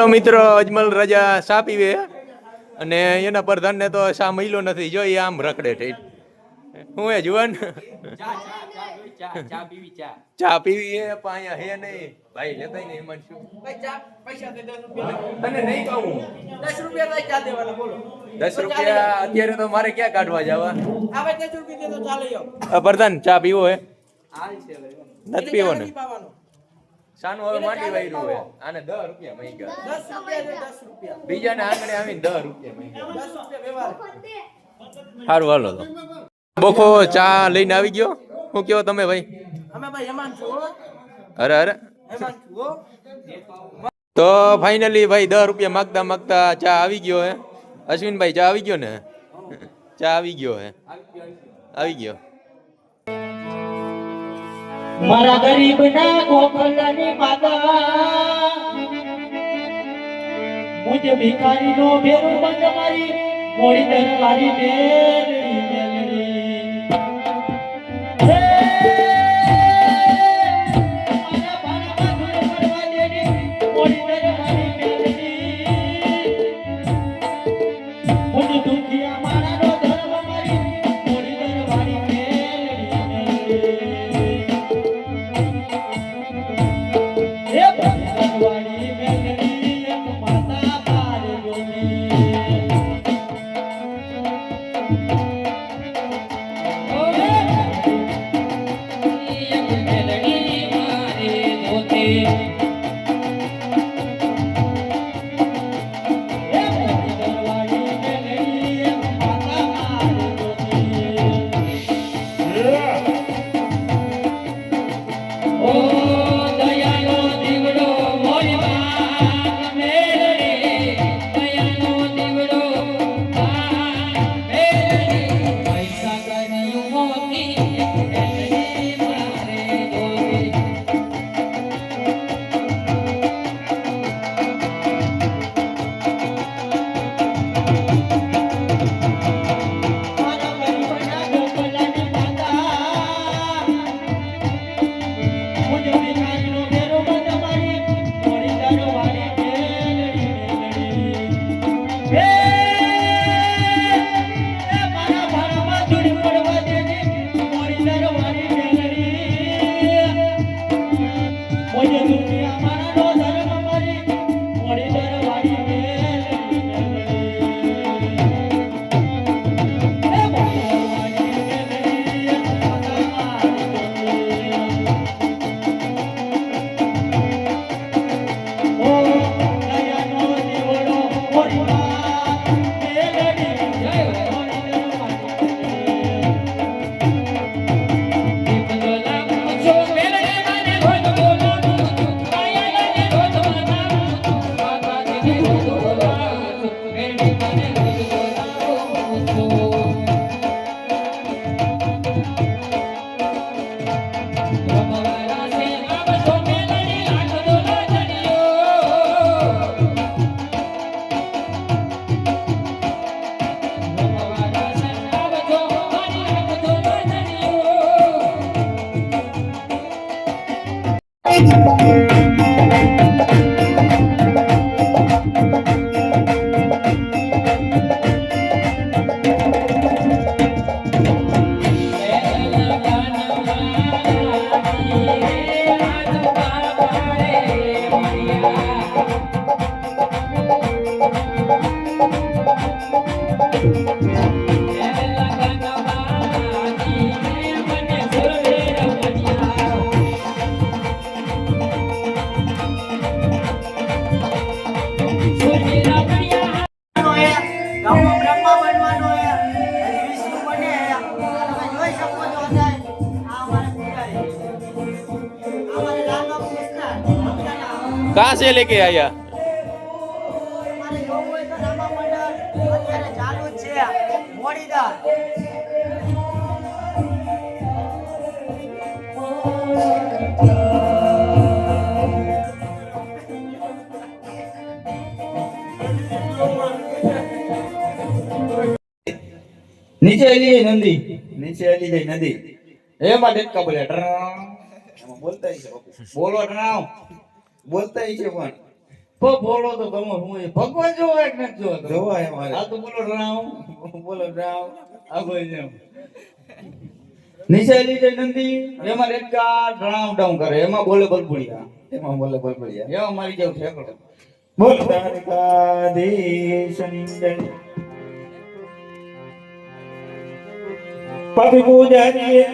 તો મિત્રો અજમલ રાજા સા પીવે અને એના પ્રધાનને તો સા મહિલો નથી જો એ આમ રખડે થઈ હું એ જુવાન? ચા ચા પીવી હે પણ હે નહીં. ભાઈ લેતા નહીં એમાં શું? પૈસા દે દસ રૂપિયા તને નહીં કહું. દસ રૂપિયા ચા દેવાના બોલો. દસ રૂપિયા અત્યારે તો મારે ક્યાં કાઢવા જવા? આ દસ રૂપિયા દે તો ચાલે જાઓ પ્રધાન ચા પીવો હે? હાલ છે નથી પીવો ને નથી પાવાનો. સાનું હવે માટી વાયરું હે આને દસ રૂપિયા મહી ગયા દસ રૂપિયા દે દસ રૂપિયા. બીજાને આંગણે આવીને દસ રૂપિયા મહી ગયા દસ રૂપિયા વ્યવહાર? સારું હાલો તો. બોખો ચા લઈને આવી ગયો? શું કહો તમે ભાઈ? અમે ભાઈ હેમાન છો અરે અરે. હેમાન છું તો ફાઇનલી ભાઈ દસ રૂપિયા માગતા માગતા ચા આવી ગયો હે. અશ્વિનભાઈ ચા આવી ગયો ને? ચા આવી ગયો હે. આવી ગયો. મારા ગરીબ ના ગોખલની માતા. મુજ ભિખારી નો ભેરું બંધ મારી મોડી દરકારી મેલડી ચાલુ से છે आया નીચે આવી જાય નંદી નીચે આવી જાય નદી એમાં ડેટકા બોલે ડ્રામ. એમાં બોલતા. બોલો ડ્રામ. બોલતા છે પણ. તો બોલો તો ગમો હું એ ભગવાન જોવા એક નથી જોવા જોવાય અમારે. આ તો બોલો રામ બોલો રામ આ ભાઈ જેમ. નિશાલી જે નંદી એમાં રેટકા રામ ડાઉન કરે એમાં બોલે બલબુડિયા. એમાં બોલે બલબુડિયા. એમાં મારી જેવું ઠેકડો. બોલ દ્વારકાધીશની જય. પાપી પૂજારીએ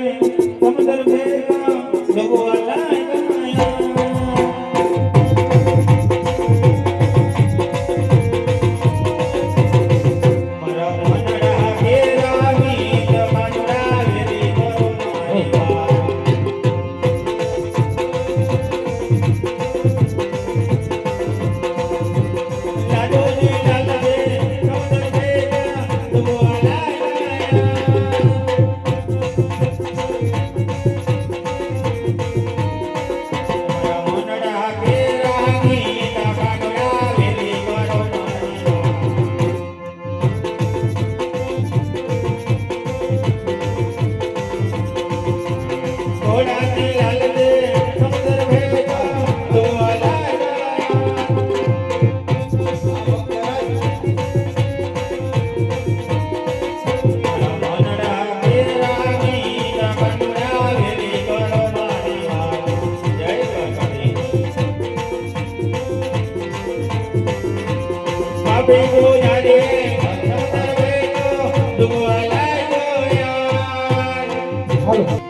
સમદર ભેગા લોકો બાપી